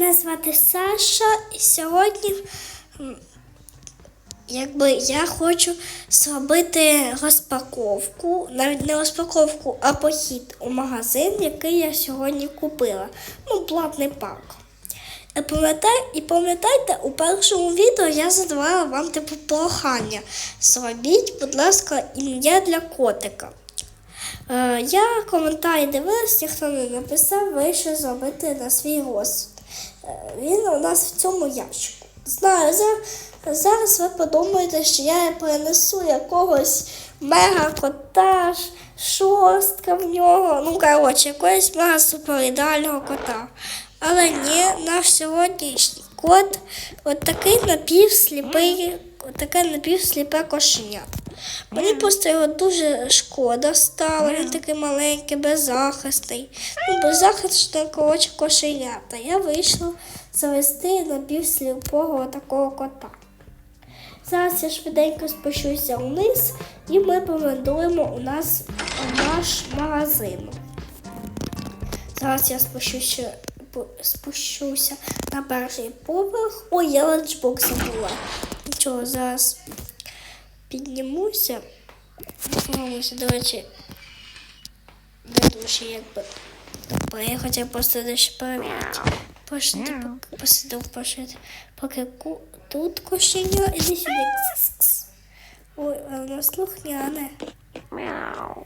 Мене звати Саша, і сьогодні якби я хочу зробити розпаковку, навіть не розпаковку, а похід у магазин, який я сьогодні купила. Ну, платний пак. Пам'ятай- І пам'ятайте, у першому відео я задавала вам типу прохання. Зробіть, будь ласка, ім'я для котика. Е, я коментарі дивилась, ніхто не написав, вирішив зробити на свій розсуд. Е, він у нас в цьому ящику. Знаю, за- зараз ви подумаєте, що я перенесу якогось мега кота, шостка в нього. Ну, коротше, якогось мега супер ідеального кота. Але ні, наш сьогоднішній кот от такий напівсліпий, от таке напівсліпе кошеня. Мені просто його дуже шкода стало, він такий маленький, беззахисний. Ну, беззахисне, коротше, кошенята. Я вийшла завести напівсліпого такого кота. Зараз я швиденько спущуся вниз і ми помандуємо у нас у наш магазин. Зараз я спущуся, спущуся на перший поверх. Ой, я ланчбокс забула. Нічого, зараз піднімуся. Піднімуся, до речі, не дуже якби. Добре, я хотів просто дещо перевірити. Посиду, поки посидив пошити. Поки ку... тут кошеня, іди сюди. Кс-кс. Ой, а воно слухняне. Отак.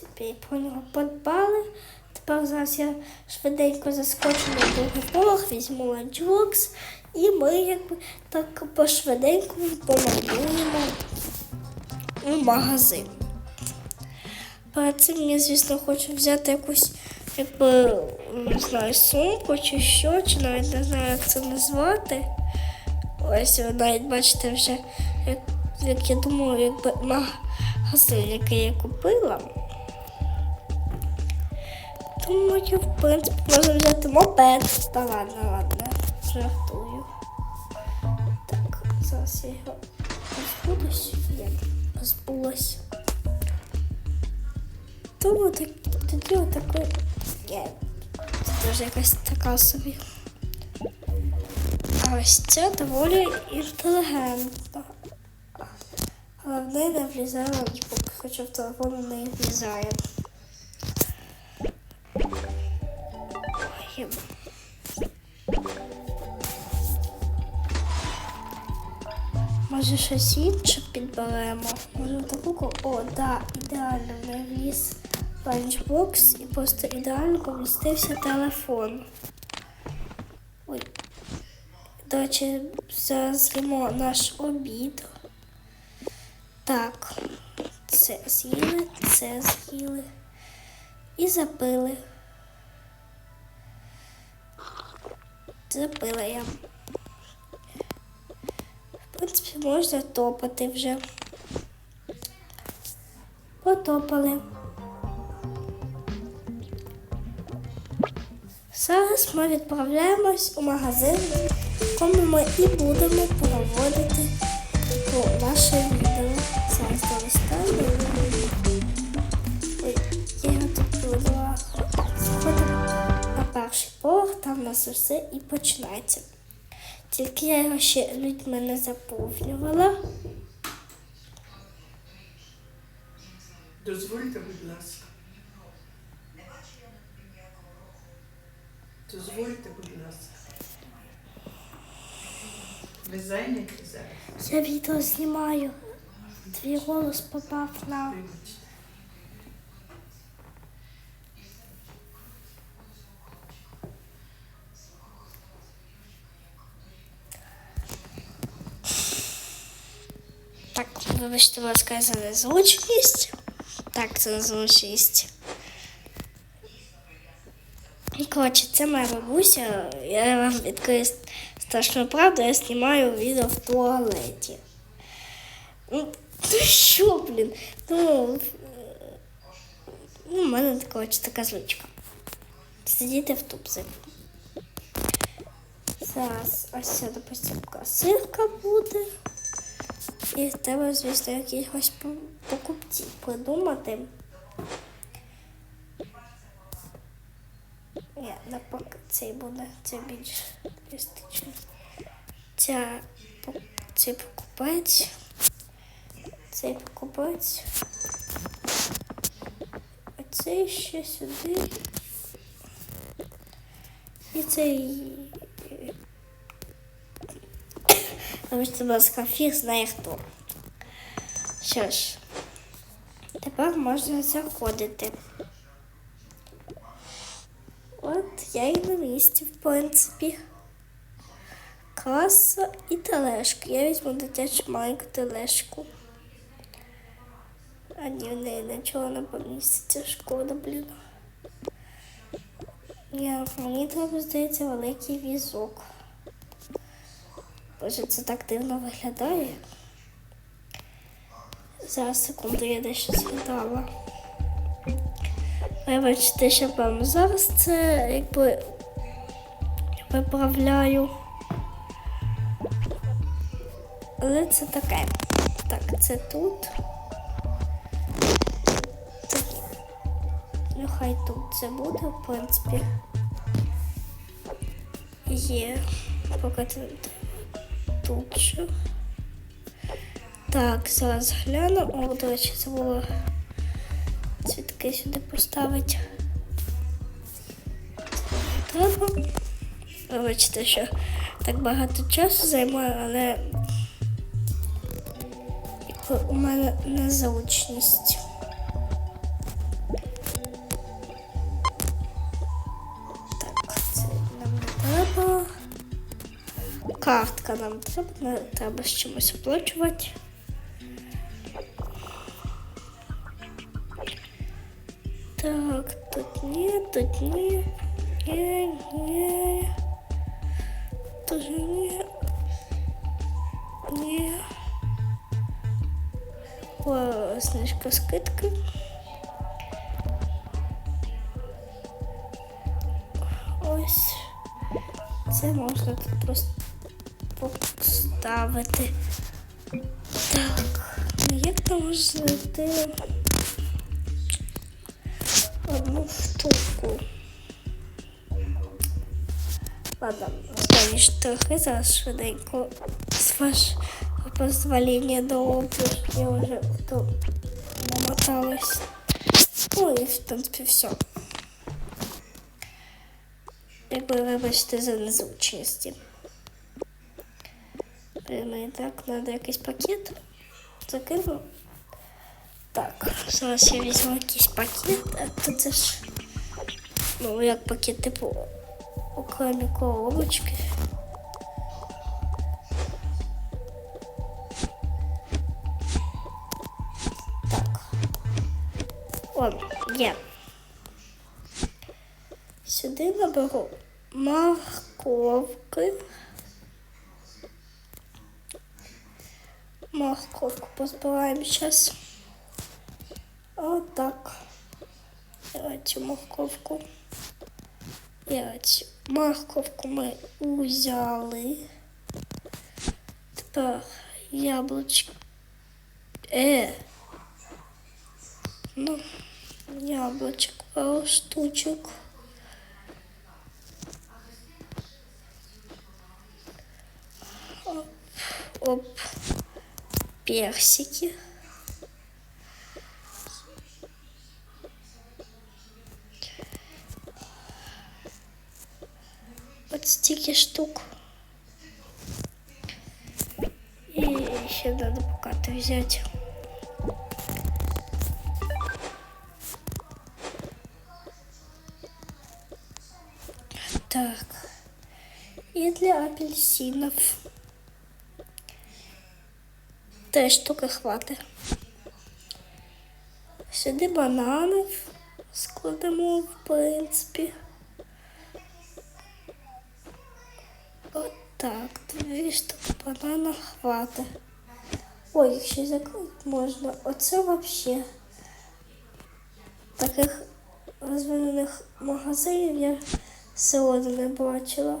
Принципі, про нього подбали. Тепер зараз я швиденько заскочу на другий поверх, візьму ланчбокс, і ми якби так пошвиденько помалюємо у магазин. Перед цим я, звісно, хочу взяти якусь, якби, не знаю, сумку чи що, чи навіть не знаю, як це назвати. Ось ви навіть бачите вже, як, як я думаю, якби магазин, який я купила. Думаю, в принципі, можна взяти мопед. Та ладно, ладно, жартую. Так, зараз я його позбудусь. Я позбулась. Тому так, тоді отакий. Є. Це теж якась така собі. А ось це доволі інтелігентно. В неї не влізає ланчбук, хоча в телефон не влізає. Може щось інше підберемо? Може таку ко- О, да, ідеально в неї вліз ланчбокс і просто ідеально помістився телефон. Ой. До речі, зараз з'їмо наш обід. Так, це з'їли, це з'їли і запили. Запила я. Можна топати вже. Потопали. Зараз ми відправляємось у магазин, в якому ми і будемо проводити наше відео. Зараз долистаю. Ой, я його тут провела. Перший поверх, там у нас все і починається. Тільки я його ще людьми не заповнювала. Дозвольте, будь ласка. Дозвольте, будь ласка. Ви зайняті зараз? Я відео знімаю. Твій голос попав на. Вибачте. Так, вибачте, будь ласка, за незручність. Так, це незручність. І коротше, це моя бабуся. Я вам відкрию страшну правду, я знімаю відео в туалеті. Ну, що, блін? Ну, ну, у мене коротше, така звичка. Сидіти в тупці. Зараз ось ця, допустим, касирка буде. І треба, звісно, якихось по- покупців придумати. Ні, навпаки, цей буде, це більш реалістично. Ця, цей покупець. Цей покупець. А цей ще сюди. І цей. Вибачте, будь ласка, фіг знає хто. Що ж, тепер можна заходити. От я і на місці, в принципі. Каса і тележка. Я візьму дитячу маленьку тележку. А ні, в неї нічого не поміститься, шкода, блін. Я, мені треба, здається, великий візок. Боже, це так дивно виглядає. Зараз секунду я дещо згадала. Вибачте, що прямо зараз це якби виправляю. Але це таке. Так, це тут. Тут. Ну, тут це буде, в принципі. Є. Поки це. Тут що. Так, зараз гляну. О, до речі, забула цвітки сюди поставити. Треба. Вибачте, що так багато часу займає, але у мене незручність. Картка нам не треба з чимось оплачувати. Так, тут ні, тут ні. Ні, ні. Тоже ні. Ні. О, знижка скидки. Ось. Це можна тут просто поставити. Так, ну як там можна знайти одну штуку? Ладно, останні штрихи зараз швиденько. З вашого позволення дороблю, я вже то намоталась. Ну і в принципі все. Якби вибачте за незручності. Мені так треба якийсь пакет. Закину. Так, зараз я візьму якийсь пакет, а то це ж. Ну, як пакет, типу окремі коробочки. Так. О, є. Сюди наберу морковки. Морковку позбираємо зараз. Отак. Цю морковку. І оцю морковку ми узяли. Тепер яблучко. Е. Ну, яблучок пару штучок. Оп, оп. Персики. От стільки штук. І ще надо покати взяти. Так. І для апельсинов. Три штуки хватить. Сюди бананів складемо, в принципі. Отак, дві штуки банана хватить. Ой, якщо закрити можна. Оце взагалі. Таких розвинених магазинів я сьогодні не бачила.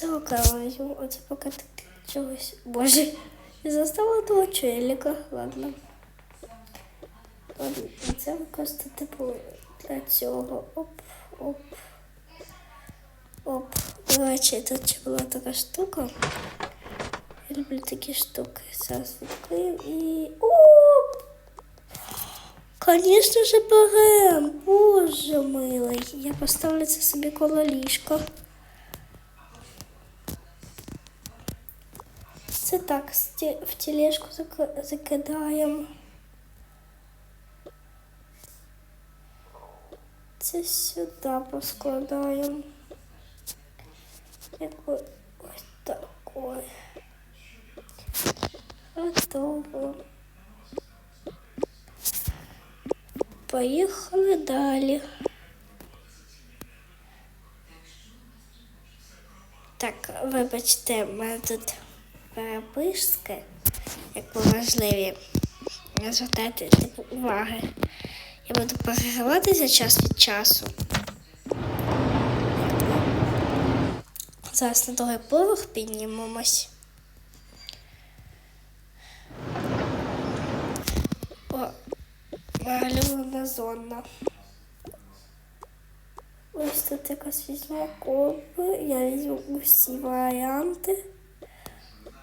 Оце окремо оце поки так чогось. Боже, я застала того челіка. Ладно. Ладно, це просто типу для цього. Оп, оп. Оп. До речі, тут ще була така штука. Я люблю такі штуки. Зараз відкрию і. Оп! Конечно же, берем. Боже милий. Я поставлю це собі коло ліжка. Це так, сті- в тележку зак- закидаємо. Це сюди поскладаємо. Якби ось такой. Готово. Поїхали далі. Так, вибачте, в мене тут Переписки, як важливі. Не типу, уваги. Я буду перериватися час від часу. Зараз на другий поверх піднімемось. О, малювана зона. Ось тут якось візьму колби. Я візьму усі варіанти.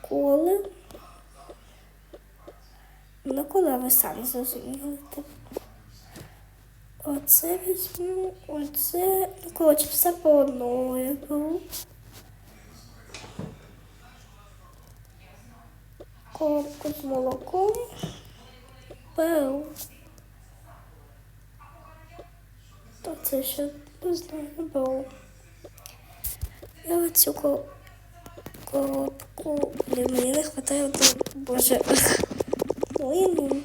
Коли. Ну, коли ви самі зрозуміли. Оце візьму, оце. Ну, коротше, все по одному я беру. Коробку з молоком. Беру. То це ще не знаю, беру. Я оцю ко- коробку. Блін, мені не вистачає. Боже. Млину.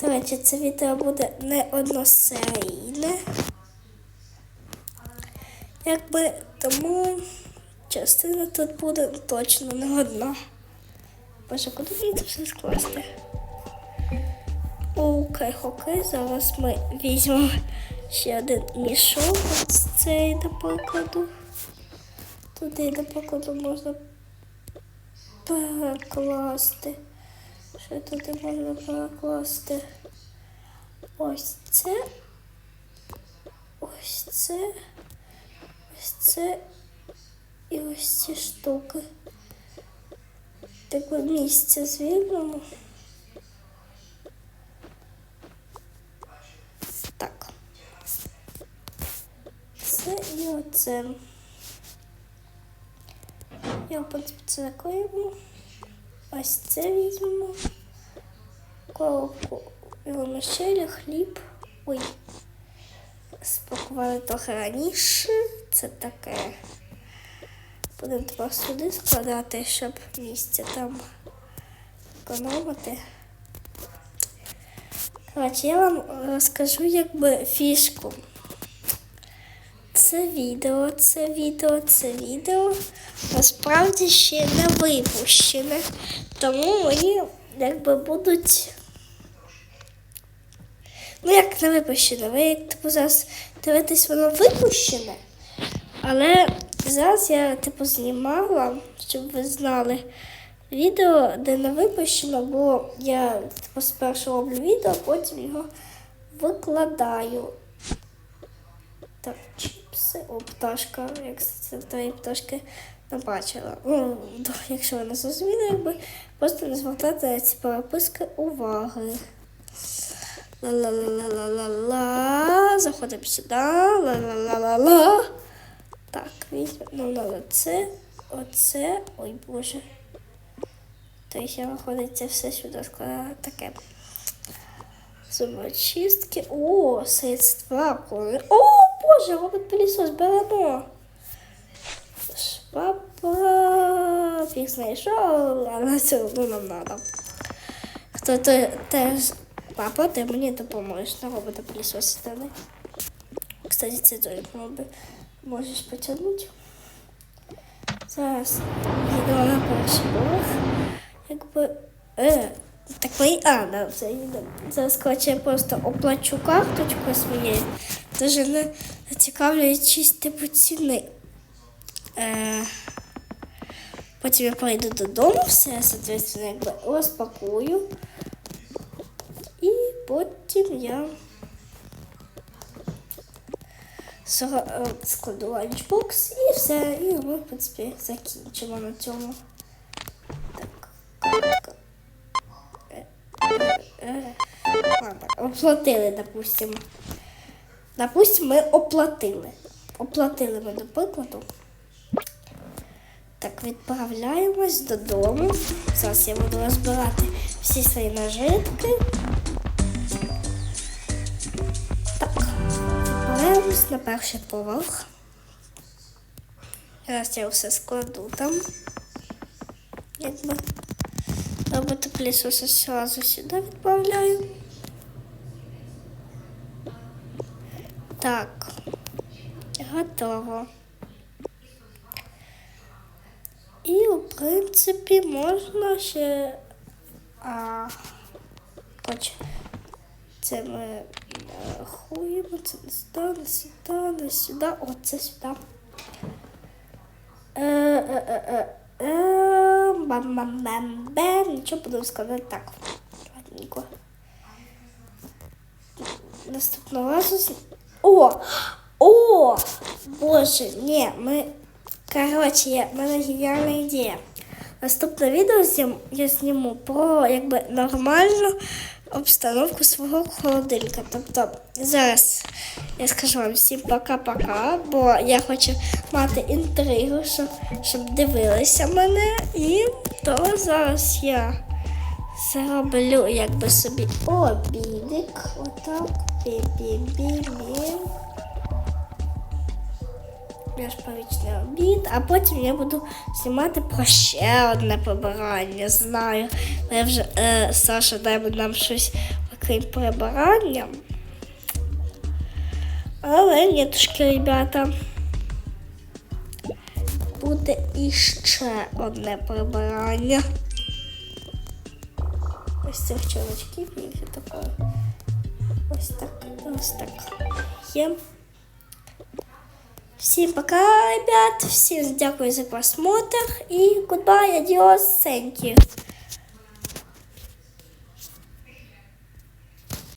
До речі, це відео буде не односерійне. Якби тому частина тут буде точно не одна. Боже, куди мені це все скласти? Окей, окей, зараз ми візьмемо ще один мішок. Ось цей, до прикладу. Туди, до прикладу, можна перекласти. Що туди можна перекласти? Ось це. Ось це. Ось це. І ось ці штуки. Так місце звільнимо. Так. Це і оце. Я, в це закриємо. Ось це візьмемо. Коробку вимішелі, хліб. Ой. Спакували трохи раніше. Це таке. Будемо тепер сюди складати, щоб місце там економити. Коротше, я вам розкажу якби фішку. Це відео, це відео, це відео насправді ще не випущене. Тому мені якби будуть. Ну, як не випущене, ви типу зараз дивитесь, воно випущене. Але зараз я типу знімала, щоб ви знали відео, де не випущено, бо я типу спершу роблю відео, а потім його викладаю. Так, пташка, як це тої пташки не бачила. Ну, якщо ви не якби просто не звертати ці переписки уваги. Ла-ла-ла-ла-ла-ла. Заходимо сюди. Ла-ла-ла-ла-ла. Так, візьмемо. Ну, це, оце. Ой, Боже. Тобто я виходить це все сюди складаю таке. Зубочистки. О, средства. О, Боже, робот пилісос беремо. Швабра. Фіг знайшов, але все одно нам надо. Хто то теж папа, ти мені допоможеш на робота пилісосити. не? Кстати, це той би можеш потягнути. Зараз їдемо на перший поверх. Якби. Е, так ми. А, да, все їдемо. Зараз, коротше, я просто оплачу карточку своєю, даже не зацікавлюючись типу ціни. Е, потім я прийду додому, все, соответственно, якби розпакую. І потім я е, складу ланчбокс і все. І ми, в принципі, закінчимо на цьому. Так. Е, е, оплатили, допустимо. Допустимо, ми оплатили. Оплатили ми до прикладу. Так, відправляємось додому. Зараз я буду розбирати всі свої нажитки. Так, відправляємось на перший поверх. Зараз я все складу там. Якби робити плісуса одразу сюди відправляю. Так, готово. І, в принципі, можна ще. А, хоч це ми е, рахуємо, це не сюди, не сюди, не сюди, о, це сюди. Е, е, е, е, е, бам-бам-бам-бам. Нічого будемо сказати так. Ладненько. Наступного разу. О! О! Боже, ні, ми. Коротше, в мене геніальна ідея. Наступне відео я зніму про якби нормальну обстановку свого холодильника. Тобто зараз я скажу вам всім пока-пока, бо я хочу мати інтригу, щоб, щоб дивилися мене. І то зараз я зроблю якби собі обідик. Отак. Бі-бі-бі-бі. Безповічний обід, а потім я буду знімати про ще одне прибирання. Знаю. Я вже е, Саша дай нам щось окрім прибирання. Але нітушки, ребята. Буде іще одне прибирання. Ось цих чоловічків і все таке. Ось так, ось так. Є. Всем пока, ребят. Всем дякую за просмотр. И goodbye, adios, thank you.